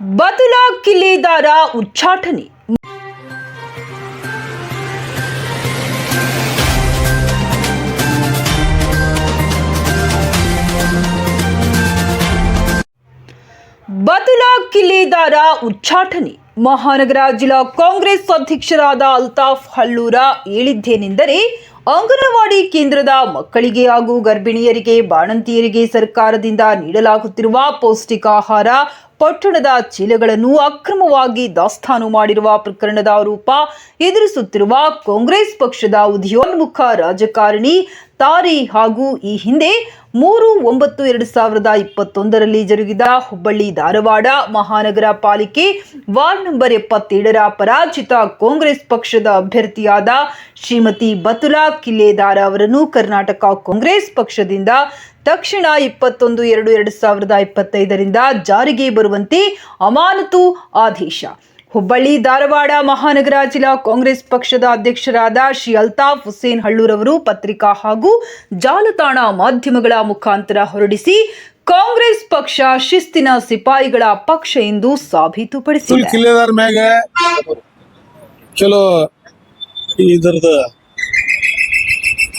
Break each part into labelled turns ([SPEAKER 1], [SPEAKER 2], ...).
[SPEAKER 1] ಬದುಲ ಕಿಲ್ಲೆದಾರ ಉಚ್ಚಾಟನೆ. ಬದುಲ ಕಿಲ್ಲೆದಾರ ಉಚ್ಚಾಟನೆ. ಮಹಾನಗರ ಜಿಲ್ಲಾ ಕಾಂಗ್ರೆಸ್ ಅಧ್ಯಕ್ಷರಾದ ಅಲ್ತಾಫ್ ಹಳ್ಳೂರ ಹೇಳಿದ್ದೇನೆಂದರೆ, ಅಂಗನವಾಡಿ ಕೇಂದ್ರದ ಮಕ್ಕಳಿಗೆ ಹಾಗೂ ಗರ್ಭಿಣಿಯರಿಗೆ ಬಾಣಂತಿಯರಿಗೆ ಸರ್ಕಾರದಿಂದ ನೀಡಲಾಗುತ್ತಿರುವ ಪೌಷ್ಟಿಕಾಹಾರ ಪಟ್ಟಣದ ಚೀಲಗಳನ್ನು ಅಕ್ರಮವಾಗಿ ದಾಸ್ತಾನು ಮಾಡಿರುವ ಪ್ರಕರಣದ ಆರೋಪ ಎದುರಿಸುತ್ತಿರುವ ಕಾಂಗ್ರೆಸ್ ಪಕ್ಷದ ಉದಯೋನ್ಮುಖ ರಾಜಕಾರಣಿ ತಾರೆ ಹಾಗೂ ಈ ಹಿಂದೆ ಮೂರು ಒಂಬತ್ತು ಎರಡು ಸಾವಿರದ ಇಪ್ಪತ್ತೊಂದರಲ್ಲಿ ಜರುಗಿದ ಹುಬ್ಬಳ್ಳಿ ಧಾರವಾಡ ಮಹಾನಗರ ಪಾಲಿಕೆ ವಾರ್ಡ್ ನಂಬರ್ ಎಪ್ಪತ್ತೇಳರ ಪರಾಜಿತ ಕಾಂಗ್ರೆಸ್ ಪಕ್ಷದ ಅಭ್ಯರ್ಥಿಯಾದ ಶ್ರೀಮತಿ ಬತುಲಾ ಕಿಲ್ಲೇದಾರ ಅವರನ್ನು ಕರ್ನಾಟಕ ಕಾಂಗ್ರೆಸ್ ಪಕ್ಷದಿಂದ ತಕ್ಷಣ ಇಪ್ಪತ್ತೊಂದು, ಎರಡು ಎರಡು ಸಾವಿರದ ಇಪ್ಪತ್ತೈದರಿಂದ ಜಾರಿಗೆ ಬರುವಂತೆ ಅಮಾನತು ಆದೇಶ. ಹುಬ್ಬಳ್ಳಿ, ಧಾರವಾಡ ಮಹಾನಗರ ಜಿಲ್ಲಾ ಕಾಂಗ್ರೆಸ್ ಪಕ್ಷದ ಅಧ್ಯಕ್ಷರಾದ ಶ್ರೀ ಅಲ್ತಾಫ್ ಹುಸೇನ್ ಹಳ್ಳೂರವರು ಪತ್ರಿಕಾ ಹಾಗೂ ಜಾಲತಾಣ ಮಾಧ್ಯಮಗಳ ಮುಖಾಂತರ ಹೊರಡಿಸಿ ಕಾಂಗ್ರೆಸ್ ಪಕ್ಷ ಶಿಸ್ತಿನ ಸಿಪಾಯಿಗಳ ಪಕ್ಷ ಎಂದು ಸಾಬೀತುಪಡಿಸಿದೆ.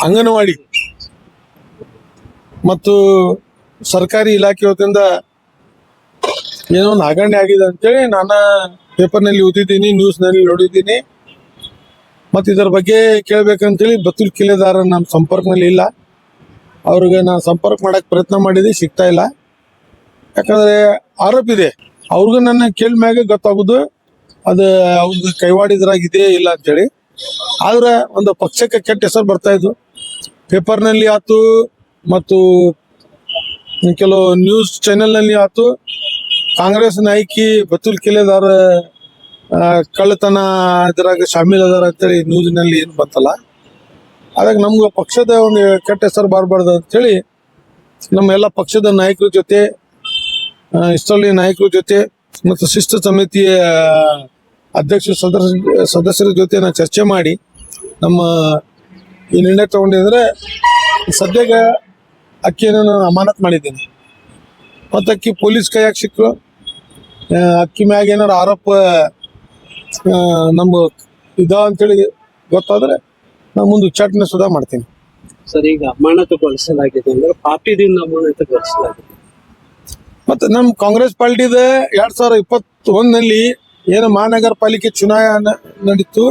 [SPEAKER 2] ಅಂಗನವಾಡಿ ಮತ್ತು ಸರ್ಕಾರಿ ಇಲಾಖೆ ವತಿಯಿಂದ ಏನೋ ಒಂದು ಹಗರಣೆ ಆಗಿದೆ ಅಂತೇಳಿ ನಾನು ಪೇಪರ್ನಲ್ಲಿ ಓದಿದ್ದೀನಿ, ನ್ಯೂಸ್ನಲ್ಲಿ ನೋಡಿದ್ದೀನಿ. ಮತ್ತು ಇದರ ಬಗ್ಗೆ ಕೇಳಬೇಕಂತೇಳಿ ಬತ್ತೂರು ಕಿಲೆದಾರ ನಮ್ಮ ಸಂಪರ್ಕನಲ್ಲಿ ಇಲ್ಲ. ಅವ್ರಿಗೆ ನಾನು ಸಂಪರ್ಕ ಮಾಡೋಕ್ಕೆ ಪ್ರಯತ್ನ ಮಾಡಿದೆ, ಸಿಗ್ತಾ ಇಲ್ಲ. ಯಾಕಂದರೆ ಆರೋಪ ಇದೆ. ಅವ್ರಿಗೂ ನನ್ನ ಮ್ಯಾಗೆ ಗೊತ್ತಾಗೋದು. ಅದು ಅವ್ರಿಗೆ ಕೈವಾಡಿದ್ರಾಗಿದೆ ಇಲ್ಲ ಅಂತೇಳಿ. ಆದ್ರೆ ಒಂದು ಪಕ್ಷಕ್ಕೆ ಕೆಟ್ಟ ಹೆಸರು ಬರ್ತಾ ಇದ್ದು ಪೇಪರ್ನಲ್ಲಿ ಆತು ಮತ್ತು ಕೆಲವು ನ್ಯೂಸ್ ಚಾನೆಲ್ನಲ್ಲಿ ಆತು. ಕಾಂಗ್ರೆಸ್ ನಾಯಕಿ ಬತುಲ್ ಕಿಲೆದಾರ ಕಳ್ಳತನ ಇದ್ರಾಗ ಶಾಮೀಲ್ ಅದಾರ ಅಂತೇಳಿ ನ್ಯೂಸ್ನಲ್ಲಿ ಏನು ಬಂತಲ್ಲ. ಹಾಗಾಗಿ ನಮ್ಗೆ ಪಕ್ಷದ ಒಂದು ಕೆಟ್ಟ ಹೆಸರು ಬರಬಾರ್ದು ಅಂತೇಳಿ ನಮ್ಮ ಎಲ್ಲ ಪಕ್ಷದ ನಾಯಕರ ಜೊತೆ ಇಷ್ಟರಲ್ಲಿ ನಾಯಕರ ಜೊತೆ ಮತ್ತು ಶಿಸ್ತು ಸಮಿತಿಯ ಅಧ್ಯಕ್ಷ ಸದಸ್ಯ, ಸದಸ್ಯರ ಜೊತೆ ನಾನು ಚರ್ಚೆ ಮಾಡಿ ನಮ್ಮ ಈ ನಿರ್ಣಯ ತಗೊಂಡಿದ್ರೆ ಸದ್ಯಕ್ಕೆ ಅಕ್ಕಿಯನ್ನು ನಾನು ಅಮಾನತ್ ಮಾಡಿದ್ದೀನಿ. ಮತ್ತು ಅಕ್ಕಿ ಪೊಲೀಸ್ ಕೈಯಾಗ ಸಿಕ್ಕರು ಅಕ್ಕಿ ಮ್ಯಾಗ ಏನಾರು ಆರೋಪ ನಮ್ಮ ಇದಾವ ಅಂತೇಳಿ ಗೊತ್ತಾದ್ರೆ ನಾನು ಮುಂದೆ ಉಚ್ಚಾಟನೆ ಸುಧಾ ಮಾಡ್ತೀನಿ.
[SPEAKER 3] ಸರ್ ಈಗ ಅಮಾನತುಗೊಳಿಸಲಾಗಿದೆ ಅಂದ್ರೆ ಪಾರ್ಟಿದಿಂದ ಅಮಾನತುಗೊಳಿಸಲಾಗಿದೆ.
[SPEAKER 2] ಮತ್ತೆ ನಮ್ಮ ಕಾಂಗ್ರೆಸ್ ಪಾರ್ಟಿದ ಎರಡು ಸಾವಿರ ಇಪ್ಪತ್ತೊಂದಲ್ಲಿ ಏನು ಮಹಾನಗರ ಪಾಲಿಕೆ ಚುನಾವಣೆ ನಡೀತು.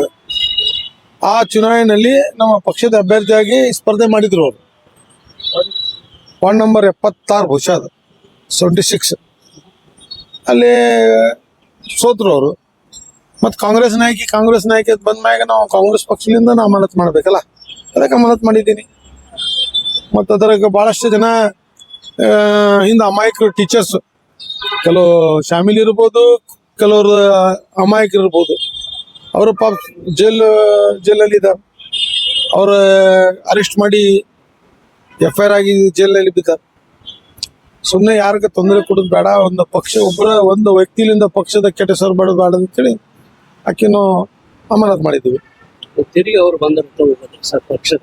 [SPEAKER 2] ಆ ಚುನಾವಣೆಯಲ್ಲಿ ನಮ್ಮ ಪಕ್ಷದ ಅಭ್ಯರ್ಥಿಯಾಗಿ ಸ್ಪರ್ಧೆ ಮಾಡಿದ್ರು ಅವರು. ವಾರ್ಡ್ ನಂಬರ್ ಎಪ್ಪತ್ತಾರು ಬಹುಶಃ ಅದು. ಸೆವೆಂಟಿ ಸಿಕ್ಸ್ ಅಲ್ಲಿ ಸೋತರು ಅವರು. ಮತ್ತು ಕಾಂಗ್ರೆಸ್ ನಾಯಕಿ ಕಾಂಗ್ರೆಸ್ ನಾಯಕಿ ಬಂದ ಮ್ಯಾಗ ನಾವು ಕಾಂಗ್ರೆಸ್ ಪಕ್ಷದಿಂದ ನಾವು ಮನತ್ ಮಾಡಬೇಕಲ್ಲ. ಅದಕ್ಕೆ ಮನತ್ ಮಾಡಿದ್ದೀನಿ. ಮತ್ತು ಅದ್ರಾಗ ಭಾಳಷ್ಟು ಜನ ಹಿಂದೆ ಅಮಾಯಕರು ಟೀಚರ್ಸ್ ಕೆಲವು ಶಾಮಿಲ್ ಇರ್ಬೋದು, ಕೆಲವರು ಅಮಾಯಕರು ಇರ್ಬೋದು. ಅವರು ಪಾಪ ಜೈಲ್, ಜೈಲಲ್ಲಿ ಇದ್ದಾರೆ. ಅವ್ರ ಅರೆಸ್ಟ್ ಮಾಡಿ ಎಫ್ ಐ ಆರ್ ಆಗಿ ಜೈಲಲ್ಲಿ ಬಿದ್ದಾರೆ ಸುಮ್ಮನೆ ಯಾರಿಗ ತೊಂದರೆ ಕೊಡೋದು ಬೇಡ ಒಂದು ಪಕ್ಷ ಒಬ್ಬರ ಒಂದು ವ್ಯಕ್ತಿಲಿಂದ ಪಕ್ಷದ ಕೆಟ್ಟ ಹೆಸರು ಬೇಡ ಅಂತೇಳಿ ಆಕಿನೂ ಅಮಾನತ್ ಮಾಡಿದ್ದೀವಿ
[SPEAKER 3] ತಿರುಗಿ ಅವ್ರು ಬಂದಿರ್ತ ಹೋಗೋದು ಸರ್ ಪಕ್ಷದ?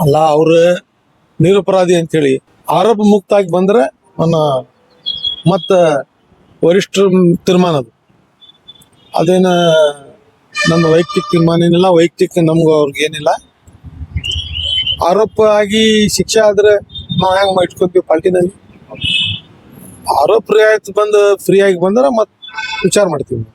[SPEAKER 2] ಅಲ್ಲ ಅವರು ನಿರಪರಾಧಿ ಅಂತೇಳಿ ಆರೋಪ ಮುಕ್ತ ಆಗಿ ಬಂದ್ರೆ ನನ್ನ ಮತ್ತ ವರಿಷ್ಠ ತೀರ್ಮಾನ ಅದು. ಅದೇನು ನನ್ನ ವೈಯಕ್ತಿಕ ತೀರ್ಮಾನ ಏನಿಲ್ಲ ವೈಯಕ್ತಿಕ ನಮ್ಗೆ ಅವ್ರಿಗೆ ಏನಿಲ್ಲ ಆರೋಪ ಆಗಿ ಶಿಕ್ಷೆ ಆದ್ರೆ ನಾವು ಹೆಂಗ್ ಇಟ್ಕೊತೀವಿ ಪಾರ್ಟಿನಲ್ಲಿ? ಆರೋಪ ರಿಯಾಯಿತಿ ಬಂದು ಫ್ರೀ ಆಗಿ ಬಂದ್ರೆ ಮತ್ತೆ ವಿಚಾರ ಮಾಡ್ತೀವಿ.